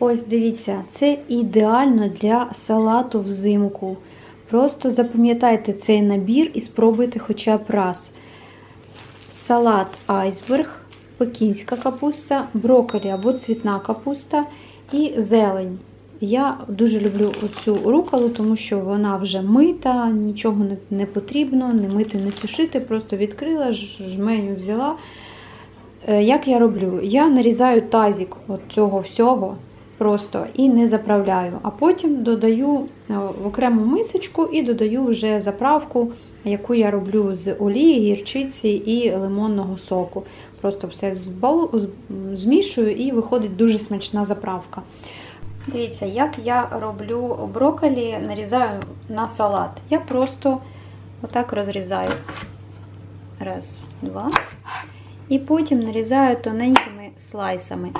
Ось дивіться, це ідеально для салату взимку. Просто запам'ятайте цей набір і спробуйте хоча б раз. Салат айсберг, пекінська капуста, брокколі або цвітна капуста і зелень. Я дуже люблю оцю руколу, тому що вона вже мита, нічого не, потрібно, не мити, не сушити, просто відкрила, жменю взяла. Е, Як я роблю? Я нарізаю тазик от цього всього просто і не заправляю, а потім додаю е, в окрему мисочку і додаю вже заправку, яку я роблю з олії, гірчиці і лимонного соку. Просто все змішую і виходить дуже смачна заправка. Дивіться, як я роблю брокколі, нарізаю на салат. Я просто отак розрізаю. Раз, два. І потім нарізаю тоненькими слайсами.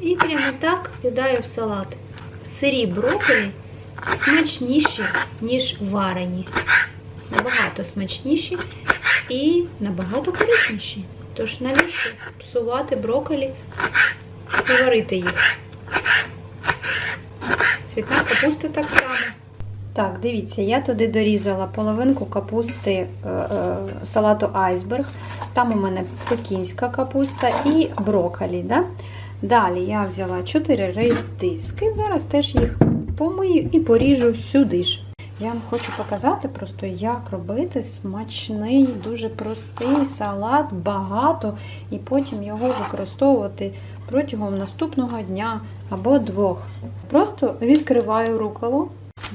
І прямо так кидаю в салат. Сирі брокколі смачніші, ніж варені. Набагато смачніші і набагато корисніші. Тож навіщо псувати брокколі і варити їх? Цвітна капуста так само. Так, дивіться, я туди дорізала половинку капусти е, е, салату айсберг. Там у мене пекінська капуста і брокколі. Да? Далі я взяла 4 редиски. Зараз теж їх помию і поріжу сюди ж. Я вам хочу показати просто, як робити смачний, дуже простий салат, багато, і потім його використовувати протягом наступного дня або двох. Просто відкриваю руколу,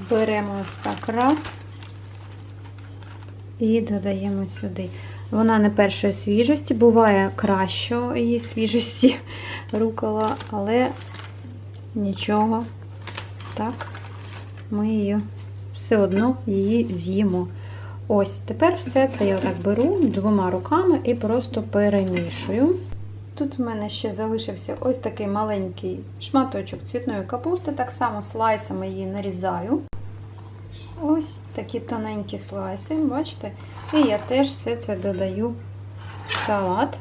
беремо ось так раз і додаємо сюди. Вона не першої свіжості, буває кращої її свіжості рукола, але нічого. Так, ми її все одно її з'їмо. Ось, тепер все це я отак беру двома руками і просто перемішую. Тут в мене ще залишився ось такий маленький шматочок цвітної капусти, так само слайсами її нарізаю. Ось такі тоненькі слайси, бачите? І я теж все це додаю в салат.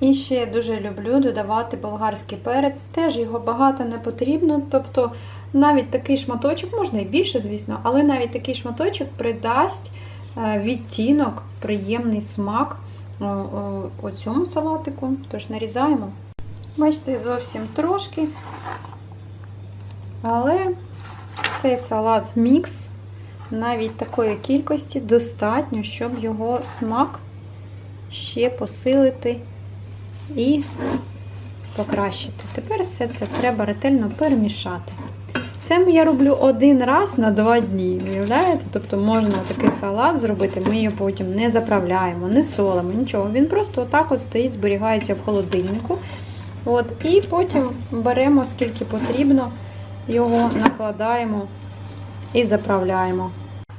І ще я дуже люблю додавати болгарський перець. Теж його багато не потрібно. Тобто навіть такий шматочок, можна і більше, звісно, але навіть такий шматочок придасть е, відтінок, приємний смак о, о, о цьому салатику. Тож нарізаємо. Бачите, зовсім трошки. Але цей салат мікс навіть такої кількості достатньо, щоб його смак ще посилити і покращити. Тепер все це треба ретельно перемішати. Це я роблю один раз на два дні. Уявляєте? Тобто можна такий салат зробити, ми його потім не заправляємо, не солимо, нічого. Він просто отак от стоїть, зберігається в холодильнику. От, І потім беремо скільки потрібно, його накладаємо і заправляємо.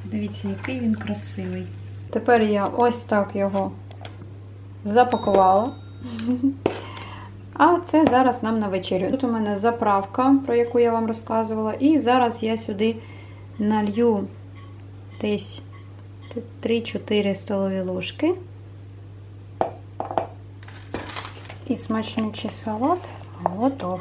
Дивіться, який він красивий. Тепер я ось так його запакувала. А це зараз нам на вечерю. Тут у мене заправка, про яку я вам розказувала. І зараз я сюди налью десь 3-4 столові ложки. І смачнючий салат готов.